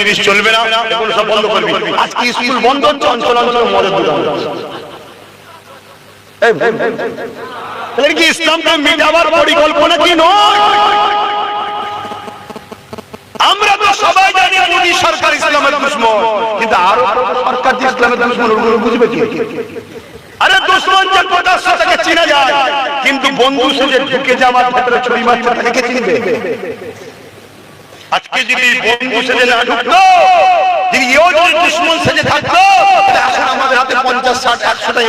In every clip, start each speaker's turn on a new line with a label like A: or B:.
A: জিনিস চলবে না, এগুলো সব বন্ধ করবি আজকে স্কুল বন্ধ হচ্ছে, অঞ্চল অঞ্চল মদের দোকান তাহলে কি ইসলামকে মিটাবার পরিকল্পনা কি নয়? আমরা তো সবাই জানি মোদী সরকার ইসলামের দুশ্মন, কিন্তু আরও সরকার যে ইসলামের দুশ্মন বুঝবে কি? আরে দুশ্মন যে কোটার সাথে চিনা যায়, কিন্তু বন্ধু সেজে ঢুকে যাওয়ার ভেতরে ছড়ি মারছে, তাকে চিনবে? আজকে যদি বন্ধু সেজে না ঢুকতো যদি এও যদি দুশ্মন সেজে থাকতো তাহলে এখন আমাদের হাতে পঞ্চাশ ষাট একশোটা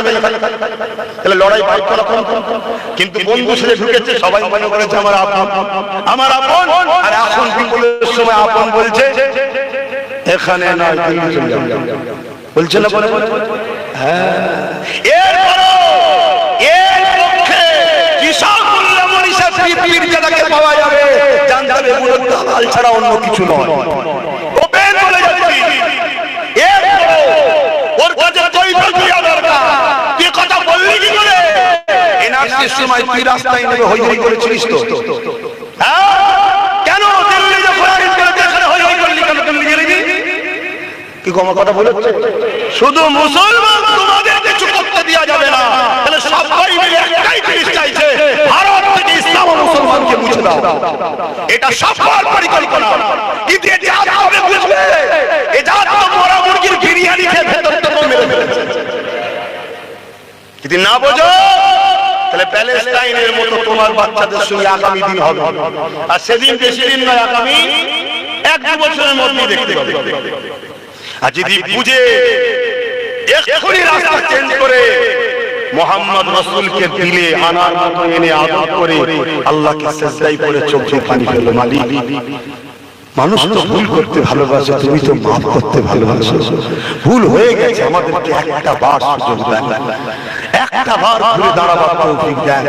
A: তাহলে লড়াই করা কিন্তু বন্ধু সেজে ঢুকেছে সবাই মনে করেছে আমার আপন। আমার আপন। আর এখন বিপদের সময় আপন বলছে এখানে নয়। বলছে না বলে? হ্যাঁ এরপরও এর পক্ষে কিসব মূল্য মনীষা পৃথিবীর যেটাকে পাওয়া যাবে জানতে হবে এগুলো দালাল ছাড়া অন্য কিছু নয়। ওপেন বলে যাচ্ছি। এরপরও ওর কাছে কৈফিয়ত দেওয়া দরকার তুই এ কথা বললি কি করে? এনআরসির সময় তুই রাস্তায় নেমে হই হই করেছিলিস তো। হ্যাঁ? কেন দিল্লি যখন আইন করেছে এখানে হই হই করলি কেন? দিল্লি গেলি কি কম কথা বলেছে? শুধু মুসলমান কিছু করতে দেওয়া যাবে না তাহলে সবাই মিলে একটাই জিনিস চাইছে ভারত থেকে ইসলাম ও মুসলমানকে মুছে দাও। এটা সফল পরিকল্পনা। কিন্তু বুঝবে? তো মরা মুরগির বিরিয়ানি খেয়ে ভেতর মেরে ফেলেছে। যদি না বোঝো, তাহলে প্যালেস্টাইনের মতো তোমার বাচ্চাদের সঙ্গে আগামী দিন হবে। আর সেদিন বেশি দিন নয়, আগামী এক দু বছরের মধ্যেই দেখতে পাবে। আর যদি বুঝে এখনই রাস্তা চেঞ্জ করে মোহাম্মদ রসুলকে দিলে, আনার মতো এনে আদর করে, আল্লাহকে সেজদাই করে চোখ পানি ফেলল মালিক। মানুষ তো ভুল করতে ভালোবাসে তুমি তো মাফ করতে ভালোবাসো। ভুল হয়ে গেছে আমাদেরকে একটা বার সুযোগ দেন। একটা বার ঘুরে দাঁড়াবার তৌফিক দেন।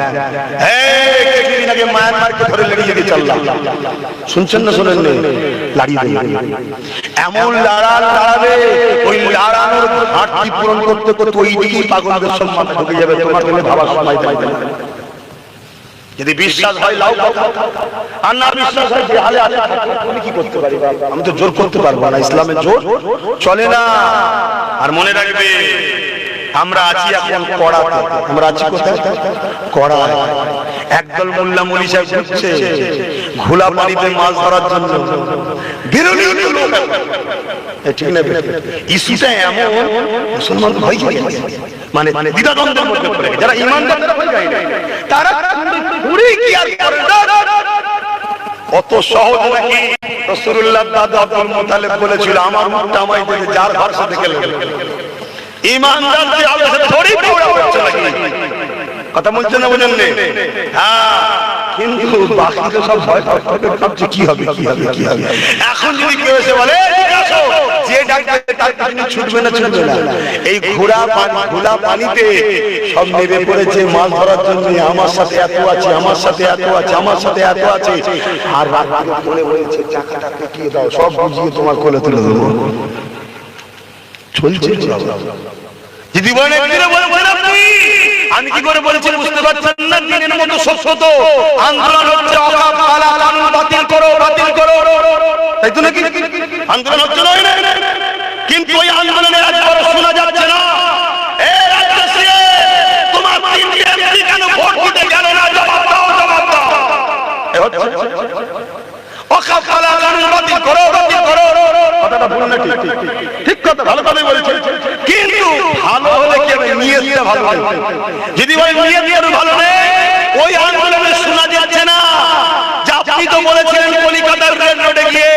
A: কিছুদিন আগে মায়ানমারকে ধরে লেগে যেতে চললাম। শুনছেন না শোনেন লাড়ি এমন লড়াল লড়াবে ওই লড়ানোর ঘাটতি পূরণ করতে করতে ওই দিকেই পাগলদের মাথা ঢুকে যাবে তোমার জন্য ভাবার সময়। যদি বিশ্বাস হয় লাউ। আর না বিশ্বাস হয়, যে হালে হালে তুমি কি করতে পারি আমি তো জোর করতে পারব না। ইসলামের জোর চলে না। আর মনে রাখবে, আমরা আছি এখন কড়া আমরা আছি কোথায়? কড়ায়। একদল মোল্লা মলি সাহেব ঘুরছে, ঘোলা পানিতে মাছ ধরার জন্য। এমন ভয় মানে অত সহজ বলেছিল, আমার আমায় যার ভরসা থেকে ইমানদার কথা বলছে না বুঝেন? হ্যাঁ। কিন্তু বাকি তো সব ভয় ভাবছে কি হবে কি হবে কি হবে। এখন যদি কেউ এসে বলে, "এই যে ডাকবে, তার কাছে ছুটবে না ছুটবে না। এই ঘোড়া ঘোলা পানিতে সব নেমে পড়েছে, মাছ ধরার জন্য। আমার সাথে এত আছে, আমার সাথে এত আছে, আমার সাথে এত আছে। আর রাত্রে বলে বলেছে চাকাটা পেটিয়ে দাও, সব বুঝিয়ে তোমার কোলে তুলে দেবো। চলছে। বলেন একদিনে বলছেন আপনি। আমি কি করে বলেছি বুঝতে পারছেন না? দিনের মতো সত্য তো আন্দোলন হচ্ছে অকাপ কালা, কানুন বাতিল করো বাতিল করো। তাই তো নাকি? আন্দোলন হচ্ছে নয় না? কিন্তু ওই আন্দোলনে আজ শোনা যাচ্ছে না। এ তোমার তিনটি কেন ভোট দিতে গেল না? জবাব দাও জবাব দাও। অকাপ কালা করো না। ঠিক কথা ভালো বলেছে কিন্তু ভালো হলে কি হবে নিয়তটা ভালো নেই যদি ওই নিয়ত শোনা যাচ্ছে না যে আপনি তো বলেছিলেন কলিকাতার রেল রোডে গিয়ে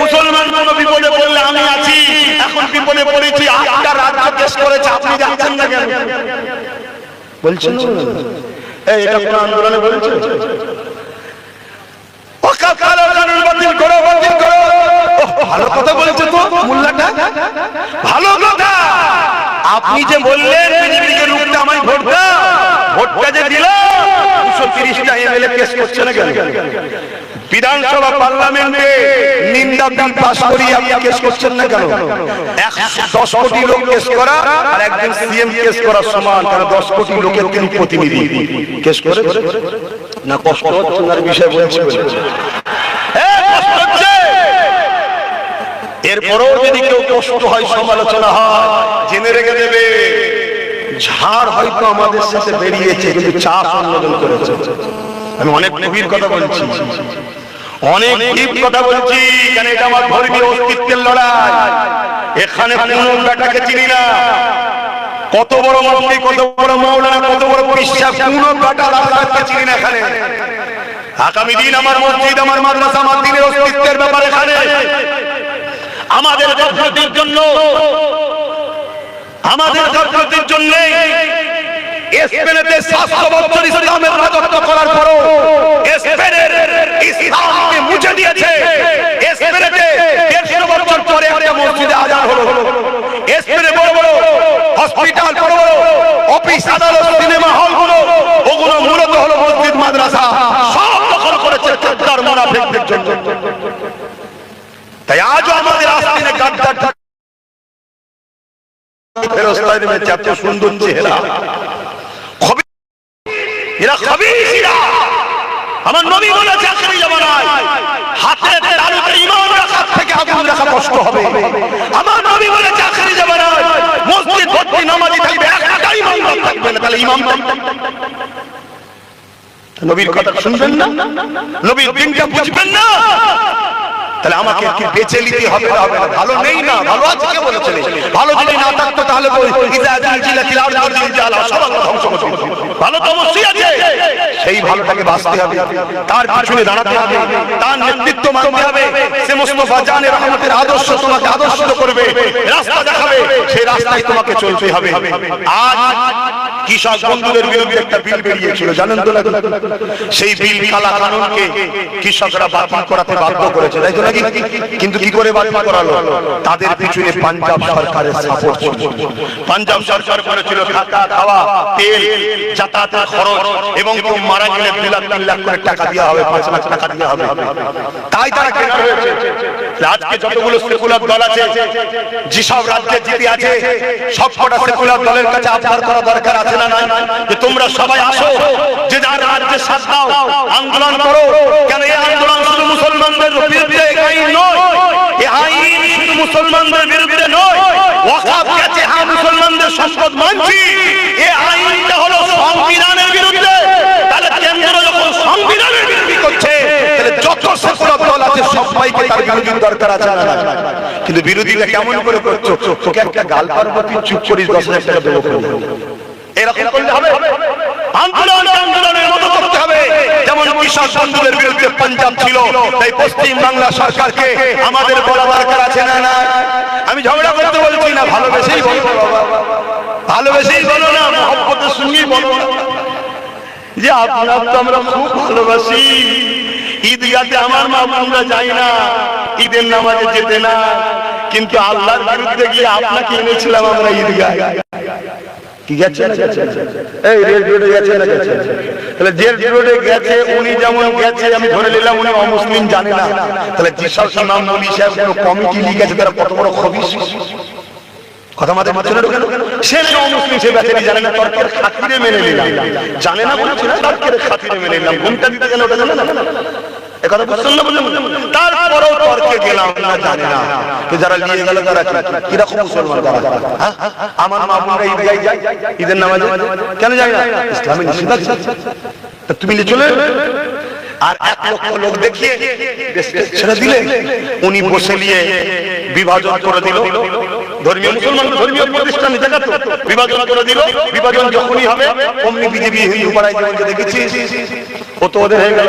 A: মুসলমান কোন বিপদে পড়লে আমি আছি এখন বিপদে পড়েছি আটটা রাজ্য কেস করেছে আপনি যাচ্ছেন না কেন বলছেন এই, এটা কোন আন্দোলনে বলছে অকাল কানুন করো, বাতিল করো। ভালো কথা বলেছে তো, মোল্লাটা। ভালো কথা। আপনি যে বললেন বিজেপিকে রুখতে আমায় ভোট দাও ভোটটা যে দিল দুশো তিরিশটা এমএলএ কেস করছে না বিধানসভা পার্লামেন্টে নিন্দা বিল পাস করিয়ে আপনি কেস করছেন না কেন? দশ কোটি লোক কেস করা আর একজন সিএম কেস করা সমান কারণ দশ কোটি লোকের তিনি প্রতিনিধি। কেস করে না, কষ্ট বিষয় বলছি? এরপরেও যদি কেউ কষ্ট হয়, সমালোচনা হয়, জেনে রেখে দেবে, ঝাড় হয়তো আমাদের সাথে বেরিয়েছে, কিন্তু চাষ অন্যজন করেছে। আমি অনেক গভীর কথা বলছি। অনেক ডিপ কথা বলছি কেন এটা আমার ধর্মীয় অস্তিত্বের লড়াই? এখানে কোন বেটাকে চিনি না। কত বড় মন্ত্রী কত বড় মৌলানা কত বড় বিশ্বাস কোন বেটা রাস্তাকে চিনি না এখানে। আগামী দিন আমার মসজিদ আমার মাদ্রাসা আমার দিনের অস্তিত্বের ব্যাপারে এখানে। আমাদের গফলতির জন্য আমাদের গফলতির জন্য স্পেনেতে সাতশো বছর ইসলামের রাজত্ব করার পরও স্পেনের ইসলামকে মুছে দিয়েছে। স্পেনেতে দেড়শো বছর পরে একটা মসজিদে আজান হলো। স্পেনে বড় বড় হসপিটাল, বড় বড় অফিস, আদালত, সিনেমা হলগুলো ওগুলো মূলত হলো মসজিদ, মাদ্রাসা। সব দখল করেছে চোদ্দার মোনাফিকদের জন্য। তাই আজও আমাদের আস্তিনে গাদ্দার ফেরস্তায় নেমেছে সুন্দর চেহারা। এরা খবিসিরা। আমার নবী বলেছে, আখেরি জামানায়, হাতে তালুতে ইমান রাখার থেকে আগুন রাখা কষ্ট হবে। আমার নবী বলেছে, আখেরি জামানায়, মসজিদ ভর্তি নামাজি থাকবে একটা ইমাম থাকবে না, তাহলে ইমাম নবীর কথা শুনবেন না? নবীর দিনটা বুঝবেন না? তাহলে আমাকে কি বেঁচে নিতে হবে না হবে? না? ভালো নেই না? ভালো আছে কে বলেছে? ভালো যদি না থাকতো তাহলে তো ইজা জিলজিলাতিল আরদু জিলজালা সব ধ্বংস করে ভালো তো অবশ্যই আছে। সেই ভালোটাকে বাঁচতে হবে। তার পিছনে দাঁড়াতে হবে। তার নেতৃত্ব মানতে হবে। সে মুস্তাফা জানের রহমতের আদর্শ তোমাকে আদর্শিত করবে। রাস্তা দেখাবে। সেই রাস্তায় তোমাকে চলতে হবে। আজ কৃষক বন্ধুদের বিরুদ্ধে একটা বিল বেরিয়েছিল। জানেন তো? সেই বিল কালা কানুনকে কৃষকরা বাতিল করাতে বাধ্য করেছে। তাই তো নাকি? কিন্তু কি করে বাতিল করালো? তাদের পিছনে পাঞ্জাব সরকারের সাপোর্ট ছিল। পাঞ্জাব সরকার করেছিল থাকা খাওয়া তেল, যাতায়াতের খরচ এবং মারা গেলে দুই লাখ, তিন লাখ করে টাকা দেওয়া হবে, পাঁচ লাখ টাকা দেওয়া হবে। তাই তারা কেনা হয়েছে। আজকে যতগুলো সেকুলার দল আছে, যেসব রাজ্যে জিতে আছে সব কটা সেকুলার দলের কাছে আবদার করা দরকার আছে না যে তোমরা সবাই আসো, যে যার রাজ্যে সাথ দাও, আন্দোলন করো। কেন এই আন্দোলন শুধু মুসলমানদের বিরুদ্ধে এই আইন মুসলমানদের বিরুদ্ধে নয়। ওয়াকাফ গেছে হ্যাঁ মুসলমানদের সম্পদ মানছি। এই আইনটা হলো সংবিধানের বিরুদ্ধে তাহলে কেন্দ্র যখন সংবিধানের বিরোধী করছে তাহলে যত আছে সবাইকে তার বিরোধীর দরকার আছে, না? কিন্তু বিরোধীরা কেমন করে করছ? তোকে একটা গাল পারব, তুই চুপ করিস, দশ হাজার টাকা দেবো এরকম করলে হবে? আমি ঝগড়া করতে বলছি না, ভালোবেসেই বলব ভালোবেসেই বলো না যে আপনার তো আমরা খুব ভালোবাসি। ঈদগাতে আমার মা আমরা যাই না, ঈদের নামাজে যেতে না। কিন্তু আল্লাহর বিরুদ্ধে গিয়ে আপনাকে এনেছিলাম আমরা ঈদগায় কি গেছে এই রেড রোডে গেছে না গেছে? তাহলে যে রোডে গেছে, উনি যেমন গেছে, আমি ধরে নিলাম উনি অমুসলিম, জানে না। তাহলে মৌলী সাহেব কোনো কমিটি লিখেছে, তারা কত বড় কথা মাথায় মাথায় ঢোকে? সে অমুসলিম, সে ব্যাপারে জানে না, তর্কের খাতিরে মেনে নিলাম। জানে না বলছি তর্কের খাতিরে মেনে নিলাম। ঘুমটা দিতে গেলে ওটা জানে না? এ বুঝছেন না বুঝলেন তারপরেও তর্কে গেলাম না জানে না। তো যারা নিয়ে গেল তারা কীরকম মুসলমান তারা? আমার মা বোনরা ঈদগায় যায় ঈদের নামাজে কেন যায় না? ইসলামে নিষেধ তুমি নিয়ে চলে আর এক লক্ষ লোক দেখিয়ে ছেড়ে দিলে? উনি বসে নিয়ে বিভাজন করে দিল। ধর্মীয় মুসলমান ধর্মীয় প্রতিষ্ঠান বিভাজন করে দিল। বিভাজন যখনই হবে অমনি বিজেপি হিন্দু পাড়ায় যেমন দেখেছি ও তো ওদের হয়ে গেল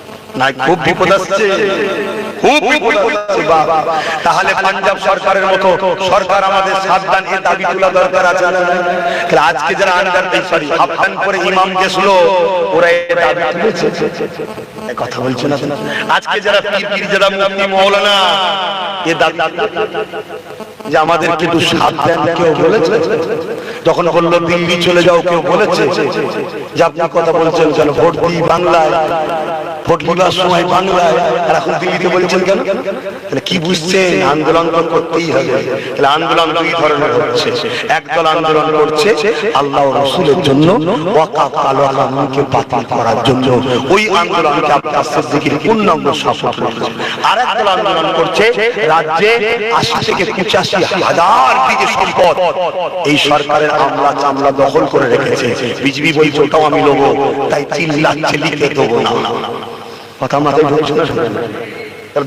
A: তাহলে পাঞ্জাব সরকারের মতো সরকার আমাদের সাবধান এ দাবি তোলা দরকার আছে। আজকে যারা আন্ডার করে ইমাম গেছিল ওরা দাবি তুলেছে। কথা না আজকে যারা যারা এ দাবি যে আমাদেরকে একটু সাথ দেন কেউ বলেছে? যখন বলল, দিল্লি চলে যাও, কেউ বলেছে? যে আপনি কথা বলছেন কেন ভোট দিই বাংলায়। ভোট নিবার সময় বাংলায়। এখন দিল্লিতে বলছেন কেন? তাহলে কি বুঝছেন? আন্দোলন তো করতেই হবে। তাহলে আন্দোলন দুই ধরনের হচ্ছে। আন্দোলন করছে আল্লাহ রসুলের জন্য, ওয়াকাফ বাতিল করার জন্য। ওই আন্দোলনকে পূর্ণাঙ্গ করছে আর আন্দোলন করছে রাজ্যে আশি থেকে পঁচাশি হাজার সম্পদ। এই সরকারের আমলা চামলা দখল করে রেখেছে। বিজেপি বলছে, ওটাও আমি লোবো তাই চিল্লাচ্ছে, লিখে দেবো না। কথা মাথায়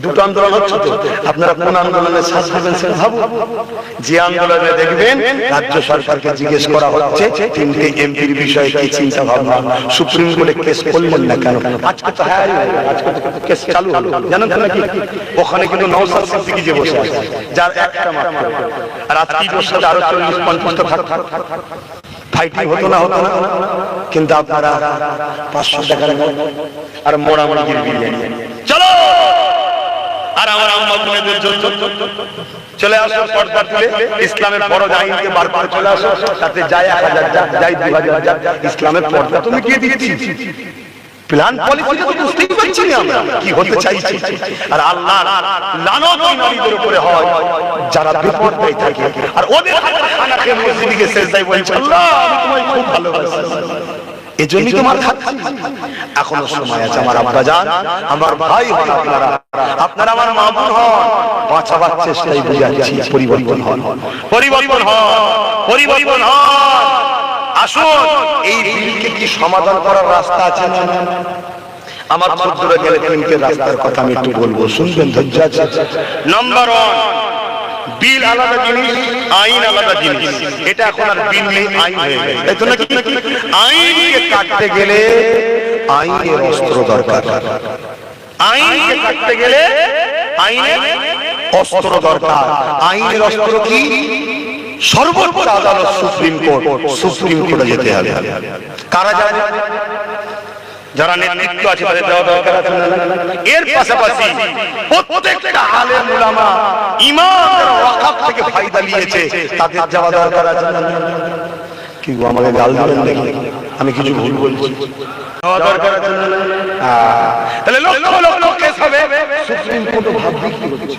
A: দুটো আন্দোলন হচ্ছে তো। আপনারা কোন আন্দোলনে শ্বাস নেবেন সেটা ভাবুন। যে আন্দোলনে দেখবেন রাজ্য সরকারকে জিজ্ঞেস করা হচ্ছে তিনটে এমপির বিষয়ে কি চিন্তা ভাবনা? সুপ্রিম কোর্টে কেস করলেন না কেন? আজকে তো হ্যাঁ আজকে তো কেস চালু হলো। জানেন তো নাকি? ওখানে কিন্তু নৌসাদ সিদ্দিকি যে বসে আছে যার একটা মাত্র। আর আজকে বসে আরও চল্লিশ পঞ্চাশটা থাকত ফাইটিং হতো না হতো না। কিন্তু আপনারা পাঁচশো টাকার আর মোড়া মুরগির বিরিয়ানি। চলো! আর আমার আম্মা বোনেদের জন্য চলে আসো পর্দা তুলে ইসলামের বড় আইনকে বার করে চলে আসো। তাতে যায় এক হাজার যা যাই দু হাজার ইসলামের পর্দা। তুমি কে দিচ্ছি? প্ল্যান পলিসিটা তো বুঝতেই পারছি না আমরা। কি হতে চাইছি? আর আল্লাহ লানত ওই নারীদের উপরে হয়, যারা বিপর্যয় থাকে। আর ওদের হাতে খানা খেয়ে মসজিদে সেজদায় বলছে আল্লাহ আমি তোমায় খুব ভালোবাসি। এজন্যই তোমার খাচ্ছি এখনও সময় আছে আমার আব্বা যান আমার ভাই হন আপনারা। আপনারা। আমার মা বোন হন। বাঁচাবার চেষ্টাই বুঝাচ্ছি পরিবর্তন হন। পরিবর্তন হন। পরিবর্তন হন। আসুন এই বিলকে কি সমাধান করার রাস্তা আছে না আমার ক্ষুদ্র গেলে রাস্তার কথা আমি একটু বলব। শুনবেন ধৈর্য আছে? নাম্বার ওয়ান বিল আলাদা জিনিস, আইন আলাদা জিনিস। এটা এখন আর বিল নেই, আইন হয়ে গেছে। তো নাকি? আইনকে কাটতে গেলে আইনের অস্ত্র দরকার। আইনকে কাটতে গেলে আইনের অস্ত্র দরকার। আইনের অস্ত্র কি? সর্বোচ্চ আদালত, সুপ্রিম কোর্ট। সুপ্রিম কোর্টে যেতে হবে। কারা যাবে? যারা নেতৃত্ব আছে তাদের দেওয়া দরকার আছে? এর পাশাপাশি প্রত্যেকটা আলেম উলামা ইমাম ওয়াকাফ থেকে ফায়দা নিয়েছে তাদের যাওয়া দরকার আছে? কি গো, আমাকে গাল দিলেন নাকি আমি কিছু ভুল বলছি? হ্যাঁ। তাহলে লক্ষ লক্ষ কেস হবে সুপ্রিম কোর্ট ভাববে কি হচ্ছে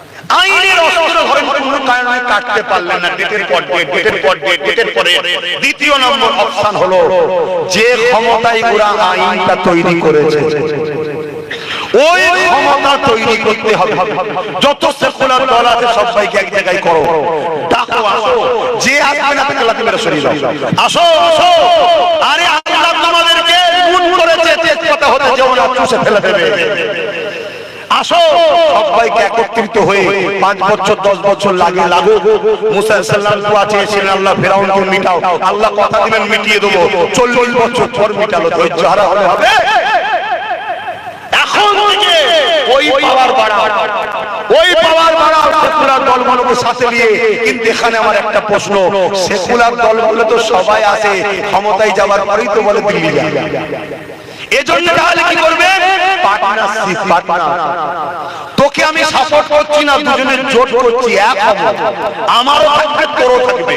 A: আইনের অস্ত্র ধরে কোনো কারণে কাটতে পারলেন না। ডেটের পর ডেট ডেটের পর ডেট ডেটের পরে দ্বিতীয় নম্বর অপশন হলো যে ক্ষমতায় ওরা আইনটা তৈরি করেছে। ওই ক্ষমতা তৈরি করতে হবে। যত সেকুলার দল আছে সবাইকে এক জায়গায় করো। ডাকো আসো। যে আসবে না তাকে লাথি মেরে সরিয়ে দাও। আসো আসো। আরে আল্লাহ তোমাদেরকে গুণ করেছে তেজপাতা হতে যেমন চুষে ফেলে দেবে। একত্রিত হয়ে পাঁচ বছর, দশ বছর লাগে মিটাও। আল্লাহ কথা মিটিয়ে দেবো। বছর এখন সাথে এখানে আমার একটা প্রশ্ন, সেকুলার দলগুলো তো সবাই আছে, ক্ষমতায় যাওয়ার পরেই তো বলে দিল্লি যাবে। এজন্য তাহলে কি করবে? পার্টনারশিপ পার্টনার তোকে আমি সাপোর্ট করছি না দুজনে জোট করছি এক হব। আমারও থাকবে তোরও থাকবে।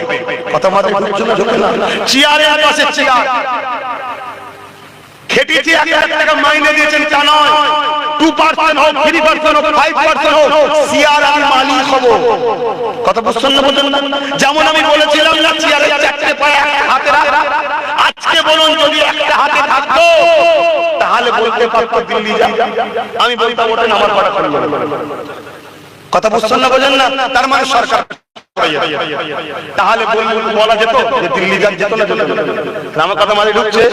A: কথা মাথায় ঢুকছে না ঢুকে না। চেয়ারের পাশে চেয়ার খেটেছি এক লাখ টাকা মাইনে দিয়েছেন তা নয়। টু পার্সেন্ট হোক থ্রি পার্সেন্ট হোক ফাইভ পার্সেন্ট হোক সিয়ার আমি মালিক হব। কথা বুঝছেন না বুঝছেন না? যেমন আমি বলেছিলাম না চেয়ারে চারটে পায়ে হাতে রাখ। বলুন, যদি একটা হাতে থাকতো, তাহলে বলতে পারতো দিল্লি যা। আমি বলতাম, ওটা আমার কথা বুঝছেন না বলেন না? তার মানে সরকার তাহলে বলা যেত যে দিল্লি যেত না আমার কথা মানে ঢুকছে।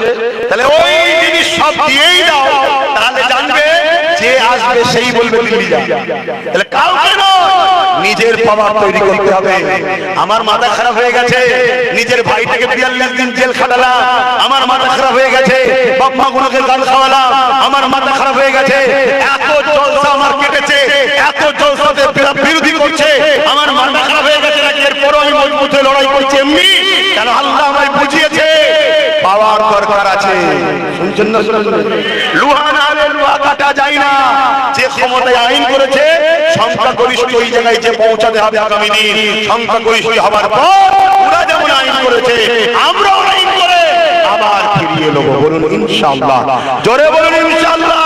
A: তাহলে ওই জিনিস সব দিয়েই দাও। তাহলে জানবে যে আসবে সেই বলবে দিল্লি তাহলে কাউকে নিজের পাওয়ার তৈরি করতে হবে। আমার মাথা খারাপ হয়ে গেছে। নিজের ভাইটাকে বিয়াল্লিশ দিন জেল খাটালাম। আমার মাথা খারাপ হয়ে গেছে। বাপ্পা গুলোকে গান খাওয়ালাম। আমার মাথা খারাপ হয়ে গেছে। এত জলসা আমার কেটেছে। এত জলসাতে বিরোধী করছে আমার মাথা খারাপ হয়ে গেছে নাকি এরপরও আমি আমি মজবুত হয়ে লড়াই করছি এমনি কেন আল্লাহ আমায় বুঝিয়েছে পাওয়ার দরকার আছে। শুনছেন না শুনছেন না? হলে লোহা কাটা যায় না। যে ক্ষমতায় আইন করেছে সংখ্যা ওই জায়গায় যে পৌঁছাতে হবে আগামী দিন। সংখ্যা হবার পর ওরা যেমন আইন করেছে আমরাও আইন করে। আবার ফিরিয়ে নেব। বলুন ইনশাআল্লাহ। জোরে বলুন ইনশাআল্লাহ।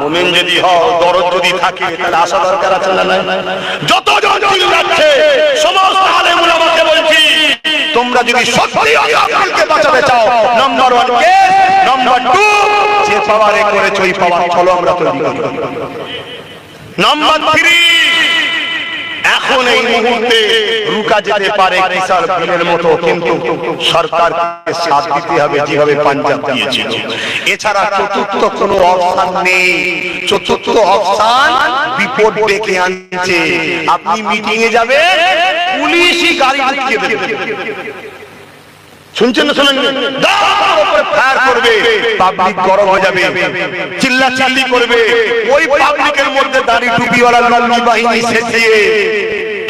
A: মোমেন যদি হও দরদ যদি থাকে তাহলে আশা দরকার আছে না নাই? যত জন সমস্ত আলেম তোমরা যদি সত্যি আল্লাহকে বাঁচাতে চাও নাম্বার ওয়ান কে নাম্বার টু যে পাওয়ারে করেছ ওই পাওয়ার চলো আমরা তৈরি করি। নাম্বার থ্রি এখন এই মুহূর্তে রুকা যেতে পারে কিসার বিলের মতো, কিন্তু সরকারকে সাথ দিতে হবে যেভাবে পাঞ্জাব দিয়েছিল। এছাড়া চতুর্থ কোনো অপশান নেই। চতুর্থ অপশান বিপদ ডেকে আনছে। আপনি মিটিং এ যাবে পুলিশই গাড়ি ঢুকিয়ে দেবে। শুনছেন না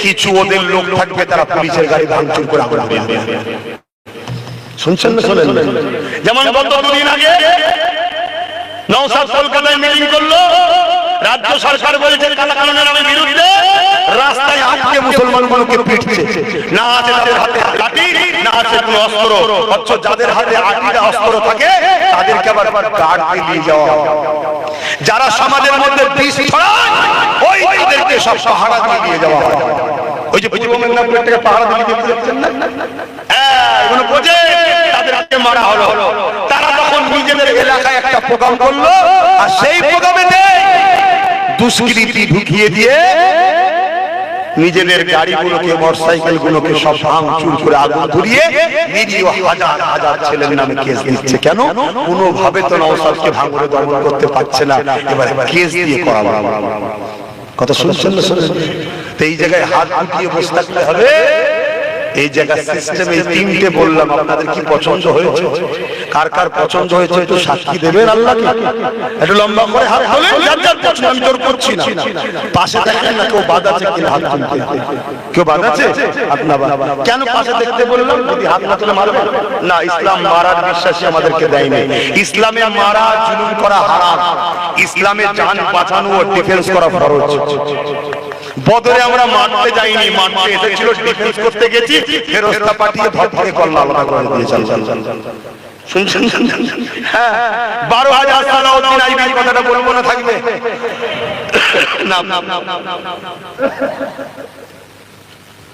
A: কিছু ওদের লোক থাকবে, তারা পুলিশের গাড়ি ভাঙচুর করে শুনছেন না যেমন গত দুদিন আগে নৌসাদ কলকাতায় মিটিং করল রাজ্য সরকার বলেছে কালা কালনের নামে বিরুদ্ধে রাস্তায় আটকে মুসলমানগুলোকে পিটছে। না আছে তাদের হাতে লাঠি, না আছে কোনো অস্ত্র। অথচ যাদের হাতে আটিটা অস্ত্র থাকে, তাদেরকে আবার গার্ড দিয়ে যাওয়া। যারা সমাজের মধ্যে বিষ ছড়ায়, ওই তাদেরকে সব পাহারা দিয়ে যাওয়া হয়। ওই যে পূর্ব থেকে পাহারা দিয়ে দিতে যাচ্ছেন না? হ্যাঁ, মারা হলো। তারা তখন নিজেদের এলাকায় একটা প্রোগ্রাম করল সেই গুলোকে সব ভাঙচুর করে আগুন ধরিয়ে নিরীহ হাজার হাজার ছেলের নামে কেস দিচ্ছে। কেন? কোনোভাবে তো নওসাদকে ভাঙড়ে দমন করতে পারছে না। এবার কেস দিয়ে করাবো। কথা শুনছেন না শুনছেন? তো এই জায়গায় হাত ঢুকিয়ে বসে থাকতে হবে? এই জায়গার সিস্টেম এই তিনটে বললাম আপনাদের কি পছন্দ হয়েছে? কার কার পছন্দ হয়েছে একটু সাক্ষী দেবেন আল্লাহকে একটু লম্বা করে হাত তোলেন। যার যার পছন্দ আমি জোর করছি না। পাশে দেখেন না কেউ বাদ আছে কিনা? হাত তুলতে কেউ বাদ আছে? আপনার কেন পাশে দেখতে বললাম যদি হাত না তুলে মারবে না ইসলাম মারার বিশ্বাসী আমাদেরকে দেয়নি। ইসলামে মারা জুলুম করা হারাম। ইসলামে জান বাঁচানো ও ডিফেন্স করা ফরজ। বদরে আমরা মারতে যাইনি মারতে এসেছিল ডিফেন্স করতে গেছি ফেরস্তা পাঠিয়ে ভর ধরে কল্লা আলাদা করে দিয়ে চল চল চল চল। শুনছেন হ্যাঁ বারো হাজার সালাউদ্দিন আইবির কথাটা বলব না থাকবে না না না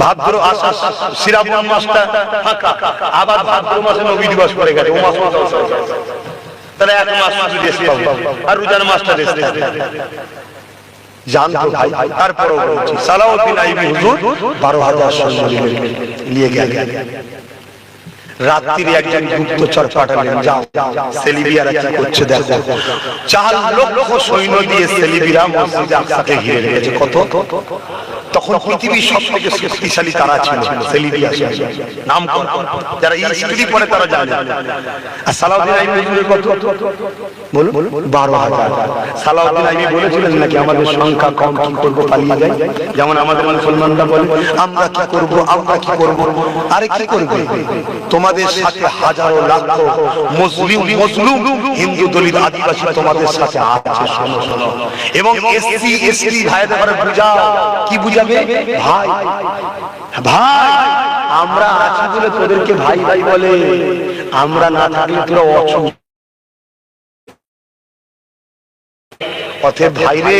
A: ভাদ্র আষাঢ়, শ্রাবণ মাসটা আবার ভাদ্র মাসে নবী দিবস পড়ে গেছে মাস মাস তাহলে এক মাস শুধু রেস্ট আর রোজার মাসটা রেস্ট রাত্রিরে একজন গুপ্তচর পাঠালেন, যাও, সেলিবিয়ারা কি করছে দেখো। চার লক্ষ সৈন্য দিয়ে সেলিবিরা মসজিদে কত? তখন পৃথিবীর সব থেকে শক্তিশালী তারা ছিল সেলিবিয়া নাম করা। যারা হিস্ট্রি পড়ে তারা জানে। আর সালাউদ্দিন আইবি কত? বলুন বারো হাজার। সালাউদ্দিন আইবি বলেছিলেন নাকি আমাদের সংখ্যা কম কি করব পালিয়ে যাই? যেমন আমাদের মুসলমানরা বলে আমরা কি করব আমরা কি করব? আরে কি করবে? তোমাদের সাথে হাজারো লাখ মুসলিম মুসলিম হিন্দু দলিত আদিবাসী তোমাদের সাথে আছে এবং এসসি এসটি ভাইদের ঘরে বুঝাও। কি বুঝাবে ভাই। ভাই, আমরা আছি বলে তোদেরকে ভাই ভাই বলে। আমরা না থাকলে তোরা অচু অতএব ভাইরে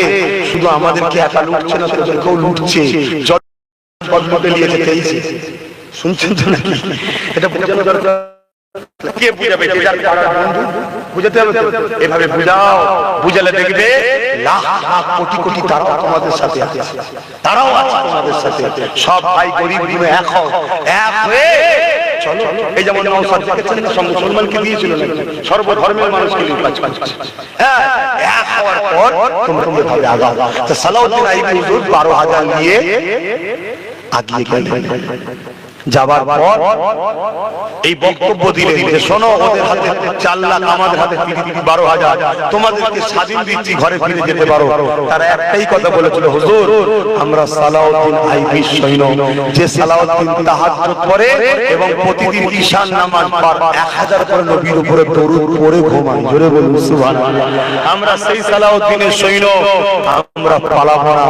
A: শুধু আমাদেরকে একা লুটছে না, তোদেরকেও লুটছে। যত বদলতে নিয়েছে তেইশে শুনছেন তো নাকি? এটা বোঝানো দরকার কে বুঝাবে? বন্ধু? বুঝাতে হবে? এভাবে বুঝাও, বুঝালে দেখবে লাখ লাখ কোটি কোটি তারাও তোমাদের সাথে আছে। তারাও আছে তোমাদের সাথে। সব ভাই গরিব এক হয়ে মানুষকে নিয়ে কাজ করছে। হ্যাঁ সালাউদ্দিন আইবি হুজুর বারো হাজার নিয়ে আগিয়ে যাবার পর এই বক্তব্য দিলেন যে শোনো ওদের হাতে চার লাখ আমাদের হাতে বারো হাজার। তোমাদেরকে স্বাধীন দিচ্ছি ঘরে ফিরে যেতে পারো। তারা একটাই কথা বলেছিল হুজুর আমরা সালাউদ্দিন আইবি সৈন্য। যে সালাউদ্দিন তাহাজ্জুদ পড়ে এবং প্রতিদিন ঈশান নামাজ পর এক হাজার করে নবীর উপরে দরুদ পড়ে ঘুমায়। জোরে বলুন সুবহানাল্লাহ। আমরা সেই সালাউদ্দিনের সৈন্য আমরা পালাবো না।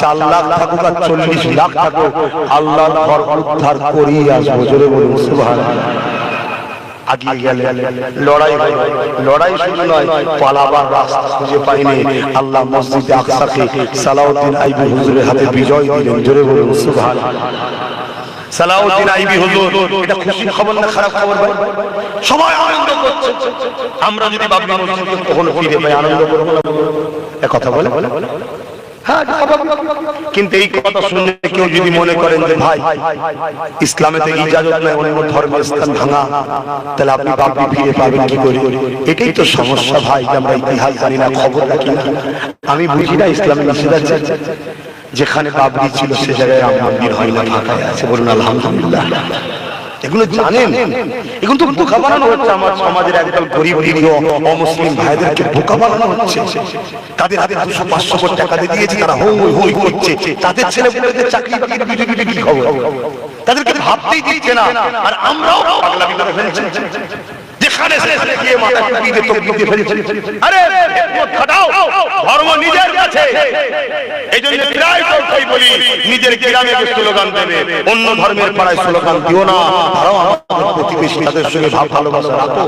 A: চার লাখ থাকুক আর চল্লিশ লাখ থাকুক আল্লাহর ঘর উদ্ধার করিয়ে আসব জোরে বলুন সুবহানাল্লাহ। আগিয়ে গেলে লড়াই। লড়াই শুধু নয় পালাবার রাস্তা খুঁজে পাইনি আল্লাহ মসজিদে আকসাকে সালাউদ্দিন আইবি হুজুরের হাতে বিজয় দিলেন জোরে বলুন সুবহানাল্লাহ। সালাউদ্দিন আইবি হুজুর এটা খবর না খারাপ খবর? ভাই সবাই আনন্দ করছে। আমরা যদি বাবরি মসজিদকে কখনো ফিরে পাই আনন্দ করব না। কথা বলে? হ্যাঁ। কিন্তু এই কথা শুনে কেউ যদি মনে করেন যে, ভাই ইসলামে তো ইজাজত নাই, অন্য ধর্মের স্থান ভাঙা। তাহলে আপনি বাপ ফিরে পাবেন কি করে? এটাই তো সমস্যা, ভাই, যে আমরা ইতিহাস জানি না, খবর রাখি না। আমি বুঝি না ইসলামে নিষেধাজ্ঞা। যেখানে বাবরি ছিল, সে জায়গায় রাম মন্দির হয় না ঢাকায় আছে। বলুন, আলহামদুলিল্লাহ। এগুলো জানেন। এগুলো তো বোকা বানানো হচ্ছে আমার সমাজের একদল গরিব নিরীহ অমুসলিম ভাইদেরকে বোকা বানানো হচ্ছে। তাদের হাতে দুশো, পাঁচশো কোটি টাকা দিয়ে দিয়েছে, তারা হই হই করছে। তাদের ছেলে মেয়েদের চাকরি বাকরি খবর। তাদেরকে ভাবতেই দিচ্ছে না। আর আমরাও পাগলামি করে ফেলছি। যেখানে সেখানে গিয়ে মাথা টুপি দিয়ে টুপি দিয়ে ফেলছি। আরে হিকমত ধর্ম নিজের কাছে। এই জন্য প্রায় কথাই বলি, নিজের গ্রামে স্লোগান দেবে, অন্য ধর্মের পাড়ায় স্লোগান দিও না। তারাও আমাদের প্রতিবেশী তাদের সঙ্গে ভাব ভালোবাসা রাখো।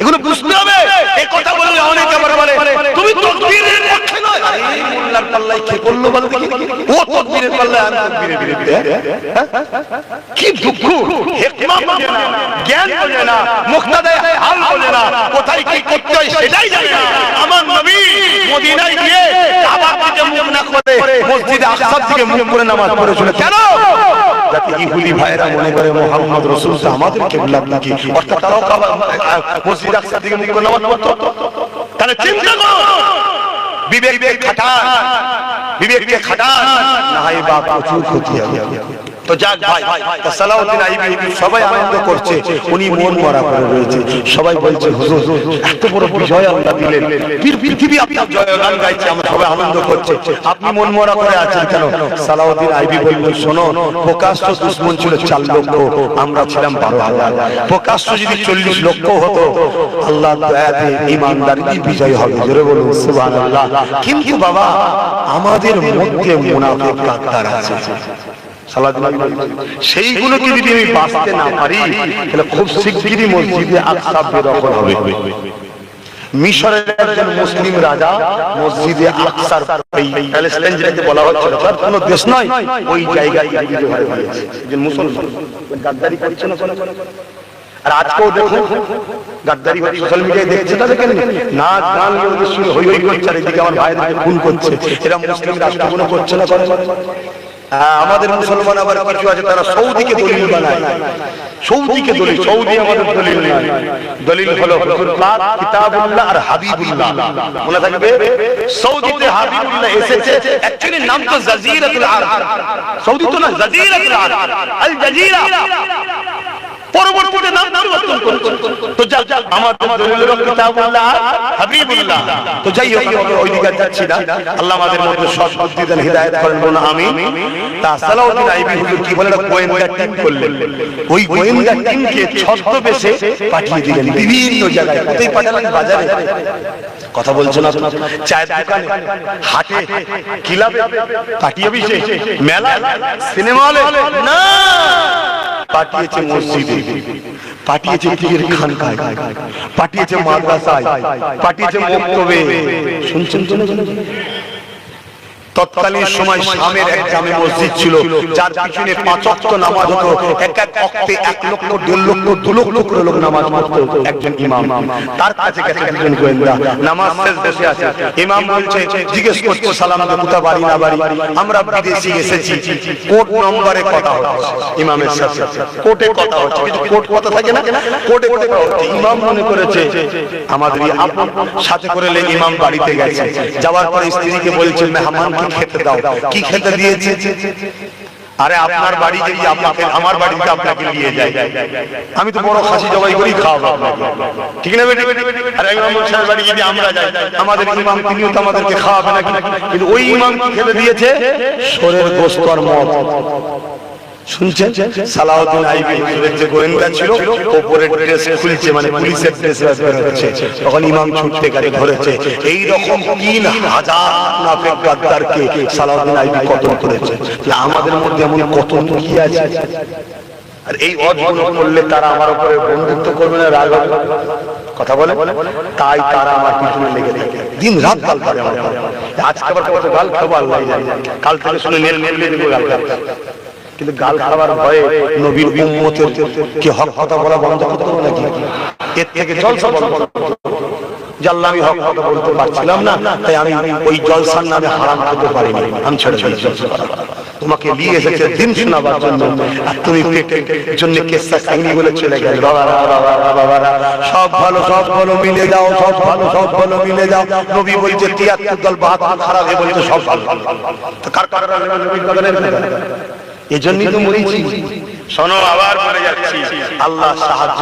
A: এগুলো বুঝতে হবে। এই কথা বললে অনেকে আবার বলে, তুমি তকবীরের পক্ষে নয়? আরে মোল্লার পাল্লায় কে বলল বল দেখি। ও তকবীরের পাল্লায়, আমি তকবীরের বিরুদ্ধে হ্যাঁ? কি দুঃখ। হেকমা বোঝে না, জ্ঞান বোঝে না মুক্তাদায় হাল বোঝে না, কোথায় কি করতে হয় সেটাই জানে না। আমার নবী মদিনায় গিয়ে কাবার দিকে মুখ না করে মসজিদে আকসার দিকে মুখ করে নামাজ পড়েছিল কেন? যাতে ইহুদি ভাইরা মনে করে মোহাম্মদ রসুল আমাদের কেবলা নাকি অর্থাৎ তারাও মসজিদ আকসার দিকে মুখ করে নামাজ পড়তো। তাহলে চিন্তা করো। বিবেক খাটান। বিবেককে খাটান। না হয় প্রচুর ক্ষতি হবে। তো যাক ভাই সালাউদ্দিন আইবি সবাই আনন্দ করছে উনি মন মরা করে রয়েছে। সবাই বলছে হুজুর এত বড় বিজয় আল্লাহ দিলেন। পীর পৃথিবী আপনার জয়গান গাইছে আমরা সবাই আনন্দ করছে। আপনি মন মরা করে আছেন কেন? সালাউদ্দিন আইবি বললেন শোনো প্রকাশ্য দুশ্মন ছিল চার লক্ষ আমরা ছিলাম বারো হাজার। প্রকাশ্য যদি চল্লিশ লক্ষ হতো আল্লাহ দয়াতে ইমানদারি বিজয় হবে? জোরে বলুন সুবহানাল্লাহ। কিন্তু বাবা আমাদের মধ্যে মুনাফিক কাকতার আছে। সালাদিন সেইগুলোকে যদি আমি বাঁচতে না পারি তাহলে খুব শিগগিরই মসজিদে আকসা বেদখল হবে। মিশরের একজন মুসলিম রাজা মসজিদে আকসার প্যালেস্টাইন যেটাকে বলা হচ্ছে তার কোনো দেশ নয় ওই জায়গায় ইহুদি ভাই মুসলমান গাদ্দারি করছে না আর আজকেও দেখুন গাদ্দারি সোশ্যাল মিডিয়ায় দেখছে না দেখেন না গান শুরু হই হই করছে আর এদিকে আমার ভাইদের খুন করছে। এরা মুসলিম রাষ্ট্র করছে না করে আমাদের মুসলমান আবার কিছু আছে তারা সৌদিকে দলিল বানায়। সৌদিকে দলিল সৌদি আমাদের দলিল নয়। দলিল হলো হুজুরুল্লাহ কিতাবুল্লাহ আর হাবিবুল্লাহ। মনে থাকবে? সৌদিতে হাবিবুল্লাহ এসেছে অ্যাকচুয়ালি নাম তো জাজিরাতুল আরব। সৌদি তো না জাজিরাতুল আরব। Al Jazeera. পরবর্তীতে নাম পরিবর্তন করেছে তো যা দলিলের কিতাবুল্লাহ হাবিবুল্লাহ। তো যাই হোক আমি ওই দিকে যাচ্ছি না। আল্লাহ আমাদের মধ্যে সৎ বুদ্ধি দেন হিদায়াত করেন বলুন আমি তা সালাউদ্দিন আইবি হুজুর কি বলে গোয়েন্দা টিম করলেন। ওই গোয়েন্দা টিমকে ছদ্মবেশে পাঠিয়ে দিলেন বিভিন্ন জায়গায়। কোথায় পাঠালেন বাজারে। কথা বলছেন না চায়ের দোকানে হাটে ক্লাবে পার্টি অফিসে মেলা সিনেমা হলে? না! পাঠিয়েছে মসজিদে পাঠিয়েছে পীরের খানকায় পাঠিয়েছে মাদ্রাসায় পাঠিয়েছে মক্তবে শুনছেন শুনছেন? তৎকালীন সময় শামের এক জামে মসজিদ ছিল যার পিছনে পাঁচ ওয়াক্ত নামাজ হতো। এক এক ওয়াক্তে এক লক্ষ দেড় লক্ষ দু লক্ষ করে লোক নামাজ পড়তো একজন ইমাম। তার কাছে কাছে একজন গোয়েন্দা। নামাজ শেষ বসে আছে। ইমাম বলছে জিজ্ঞেস করছে সালাম কোথা বাড়ি না বাড়ি? আমরা বিদেশি এসেছি কোর্ট নম্বরে কথা হচ্ছে। ইমামের সাথে। কোর্টে কথা হচ্ছে। কোর্ট কথা থাকে না? কোর্টে কথা হচ্ছে। ইমাম মনে করেছে আমাদের আপন সাথে করে লে ইমাম বাড়িতে গেছে যাওয়ার পরে স্ত্রীকে বলছে মেহমানকে খেতে দাও কি খেতে দিয়েছে? আরে আপনার বাড়ি যদি আপনাকে আমার বাড়িতে আপনাকে নিয়ে যায়। আমি তো বড় খাসি জবাই করি খাওয়াবো। ঠিক না বেটি? আরে ইমাম সাহেব বাড়ি যদি আমরা যাই আমাদের ইমাম তিনিও তো আমাদেরকে খাওয়াবে না কিন্তু ওই ইমাম খেতে দিয়েছে? সোরের গোস্ত আর মদ। শুনছেন? সালাউদ্দিন আইবি হুজুরের যে গোয়েন্দা ছিল ড্রেস খুলছে মানে পুলিশের ড্রেস বের হচ্ছে। তখন ইমাম ছুটতে গাড়ি ধরেছে। এই রকম হাজার গাদ্দারকে সালাউদ্দিন আইবি কতল করেছে? আমাদের মধ্যে এমন কত কি আছে? আর এই অজগুলো করলে তারা আমার উপরে বন্ধুত্ব করবে না রাগ হবে? কথা বলে? তাই তারা আমার পিছনে লেগে থাকে। দিন রাত গাল করে আমার আজকে আবার কত গাল খাব আল্লাহ জানে। কাল থেকে শুনে নেল নেল নেল গাল খাব। কিন্তু গাল খাবার ভয়ে নবীর উম্মতের কি হক কথা বলা বন্ধ করতে হবে নাকি এর থেকে জলসা বন্ধ করতে হবে। আমি হক কথা বলতে পারছিলাম না তাই আমি ওই জলসার নামে হারাম খেতে পারিনি আমি ছেড়ে দিয়েছি তোমাকে নিয়ে এসেছে দিন শোনাবার জন্য আর তুমি পেটের জন্য কেসা কাহিনী বলে চলে গেলে। সব ভালো সব ভালো মিলে যাও সব ভালো সব ভালো মিলে যাও নবী বলছে তিয়াত্তর দল বাহাত্তর খারাপ এ বলছে সব ভালো কার কার নবীর কথা নেই? এজন্যই তো মরেছি। শোনো আবার বলে যাচ্ছি। আল্লাহ সাহায্য